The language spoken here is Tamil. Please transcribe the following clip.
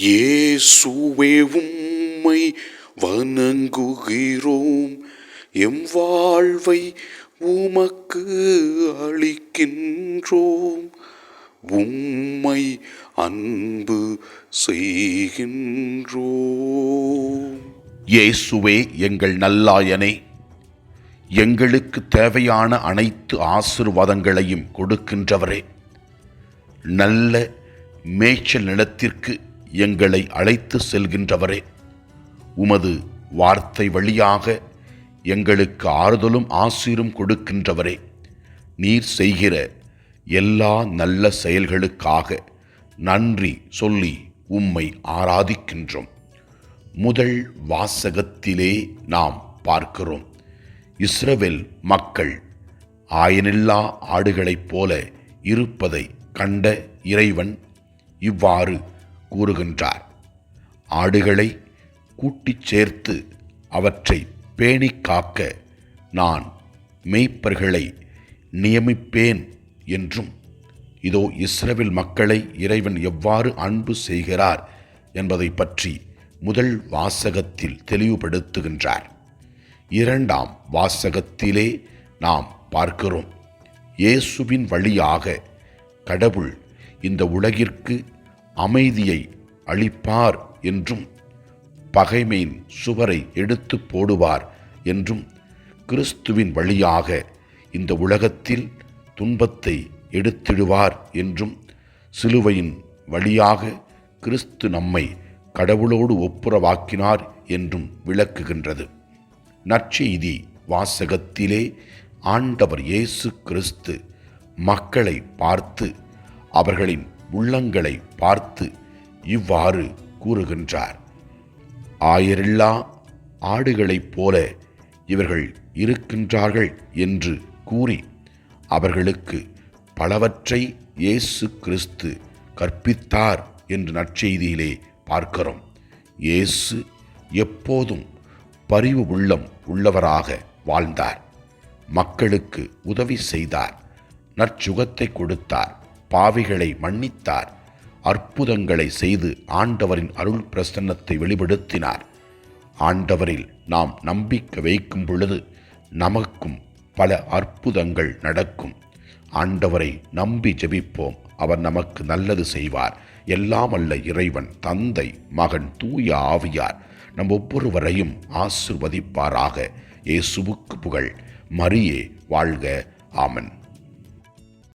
இயேசுவே உம்மை வணங்குகிறோம். எம் வாழ்வை உமக்கு அளிக்கின்றோம். உம்மை அன்பு செய்கின்றோம். இயேசுவே எங்கள் நல்லாயனே எங்களுக்கு தேவையான அனைத்து ஆசிர்வாதங்களையும் கொடுக்கின்றவரே. நல்ல மேய்ச்சல் நிலத்திற்கு எங்களை அழைத்து செல்கின்றவரே உமது வார்த்தை வழியாக எங்களுக்கு ஆறுதலும் ஆசீரும் கொடுக்கின்றவரே நீர் செய்கிற எல்லா நல்ல செயல்களுக்காக நன்றி சொல்லி உம்மை ஆராதிக்கின்றோம். முதல் வாசகத்திலே நாம் பார்க்கிறோம். இஸ்ரவேல் மக்கள் ஆயனில்லா ஆடுகளைப் போல இருப்பதை கண்ட இறைவன் இவ்வாறு கூறுகின்றார். ஆடுகளை கூட்டிச் சேர்த்து அவற்றை பேணிக் காக்க நான் மெய்ப்பர்களை நியமிப்பேன் என்றும் இதோ இஸ்ரவேல் மக்களை இறைவன் எவ்வாறு அன்பு செய்கிறார் என்பதை பற்றி முதல் வாசகத்தில் தெளிவுபடுத்துகின்றார். இரண்டாம் வாசகத்திலே நாம் பார்க்கிறோம் இயேசுவின் வழியாக கடவுள் இந்த உலகிற்கு அமைதியை அளிப்பார் என்றும் பகைமையின் சுவரை எடுத்து போடுவார் என்றும் கிறிஸ்துவின் வழியாக இந்த உலகத்தில் துன்பத்தை எடுத்திடுவார் என்றும் சிலுவையின் வழியாக கிறிஸ்து நம்மை கடவுளோடு ஒப்புரவாக்கினார் என்றும் விளக்குகின்றது. நற்செய்தி வாசகத்திலே ஆண்டவர் இயேசு கிறிஸ்து மக்களை பார்த்து அவர்களின் உள்ளங்களை பார்த்து இவ்வாறு கூறுகின்றார். ஆயரில்லா ஆடுகளைப் போல இவர்கள் இருக்கின்றார்கள் என்று கூறி அவர்களுக்கு பலவற்றை இயேசு கிறிஸ்து கற்பித்தார் என்று நற்செய்தியிலே பார்க்கிறோம். இயேசு எப்போதும் பரிவு உள்ளம் உள்ளவராக வாழ்ந்தார். மக்களுக்கு உதவி செய்தார். நற்சுகத்தை கொடுத்தார். பாவிகளை மன்னித்தார். அற்புதங்களை செய்து ஆண்டவரின் அருள் பிரசன்னத்தை வெளிப்படுத்தினார். ஆண்டவரில் நாம் நம்பிக்கை வைக்கும் பொழுது நமக்கும் பல அற்புதங்கள் நடக்கும். ஆண்டவரை நம்பி ஜெபிப்போம். அவர் நமக்கு நல்லது செய்வார். எல்லாம் அல்ல இறைவன் தந்தை மகன் தூய ஆவியார். நம் ஒவ்வொருவரையும் ஆசிர்வதிப்பாராக. இயேசுவுக்கு புகழ். மரியே வாழ்க. ஆமன்.